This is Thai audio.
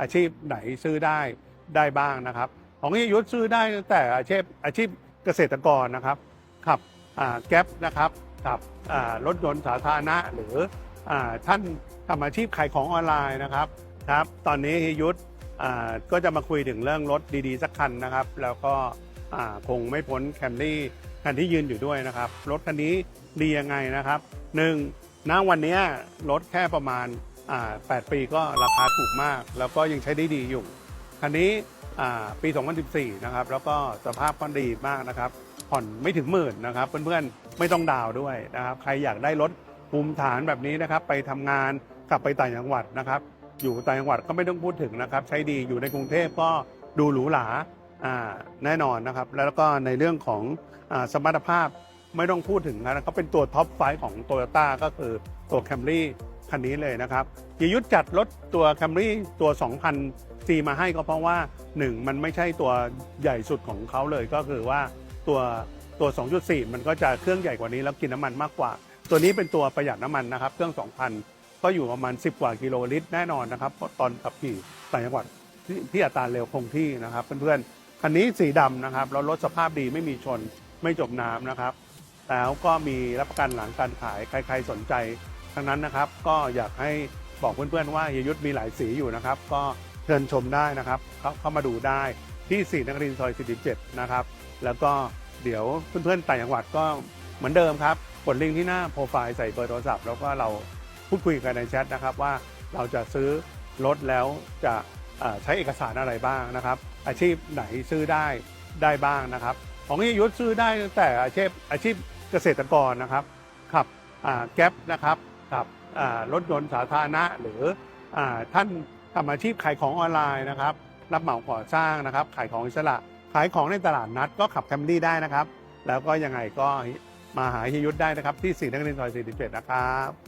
อาชีพไหนซื้อได้ได้บ้างนะครับ ของเฮียยุทธซื้อได้ตั้งแต่อาชีพอาชีพเกษตรกรนะครับขับแก๊ปนะครับขับรถยนต์สาธารณะหรืออท่านทำอาชีพขายของออนไลน์นะครับครับตอนนี้ยุทธก็จะมาคุยถึงเรื่องรถดีๆ สักคันนะครับ แล้วก็คงไม่พ้นแคมรี่คันที่ยืนอยู่ด้วยนะครับ รถคันนี้ดียังไงนะครับหนึ่งณวันนี้รถแค่ประมาณ 8 ปีก็ราคาถูกมาก แล้วก็ยังใช้ได้ดีอยู่ คันนี้ปี 2014 นะครับ แล้วก็สภาพก็ดีมากนะครับ ผ่อนไม่ถึงหมื่นนะครับ เพื่อนๆ ไม่ต้องดาวด้วยนะครับ ใครอยากได้รถภูมิฐานแบบนี้นะครับ ไปทำงานกลับไปต่างจังหวัดนะครับ อยู่ต่างจังหวัดก็ไม่ต้องพูดถึงนะครับ ใช้ดีอยู่ในกรุงเทพก็ดูหรูหราแน่นอนนะครับ แล้วก็ในเรื่องของอสมรรถภาพไม่ต้องพูดถึงนะเขาเป็นตัวท็อปไฟของโตโยต้าก็คือตัวแคมรี่ คันนี้เลยนะครับยยุทธจัดรถตัวแคมรี่ตัว 2,000ซีมาให้ก็เพราะว่า 1 มันไม่ใช่ตัวใหญ่สุดของเขาเลยก็คือว่าตัวตัว 2.4 มันก็จะเครื่องใหญ่กว่านี้แล้วกินน้ำมันมากกว่า ตัวนี้เป็นตัวประหยัดน้ำมันนะครับ เครื่อง 2,000 ก็อยู่ประมาณ 10 กว่ากิโลลิตรแน่นอนนะครับตอนขับขี่ต่างจังหวัดที่ที่อัตราเร็วคงที่นะครับเพื่อนๆคันนี้สีดำนะครับแล้วรถสภาพดีไม่มีชนไม่จมน้ำนะครับแล้วก็มีรับประกันหลังการขายใคร ๆสนใจ ทั้งนั้นนะครับ ก็อยากให้บอกเพื่อนๆว่าเฮียยุทธมีหลายสีอยู่นะครับ ก็เชิญชมได้นะครับ เข้าเข้ามาดูได้ที่4นักรินซอย 47 นะครับ แล้วก็เดี๋ยวเพื่อนๆต่างจังหวัดก็เหมือนเดิมครับกดลิงก์ที่หน้าโปรไฟล์ใส่เบอร์โทรศัพท์แล้วก็เราพูดคุยกันในแชทนะครับว่าเราจะซื้อรถแล้วจะใช้เอกสารอะไรบ้างนะครับ อาชีพไหนซื้อได้ได้บ้างนะครับ ของเฮียยุทธซื้อได้ตั้งแต่อาชีพอาชีพเกษตรกรนะครับขับแก๊ปนะครับ กับรถยนต์สาธารณะ หรืออท่านทำอาชีพขายของออนไลน์นะครับ รับเหมาก่อสร้างนะครับ ขายของอิสระ ขายของในตลาดนัดก็ขับแคมรี่ได้นะครับ แล้วก็ยังไงก็มาหาเฮียยุทธได้นะครับ ที่สี่นักเรียนซอย47นะครับ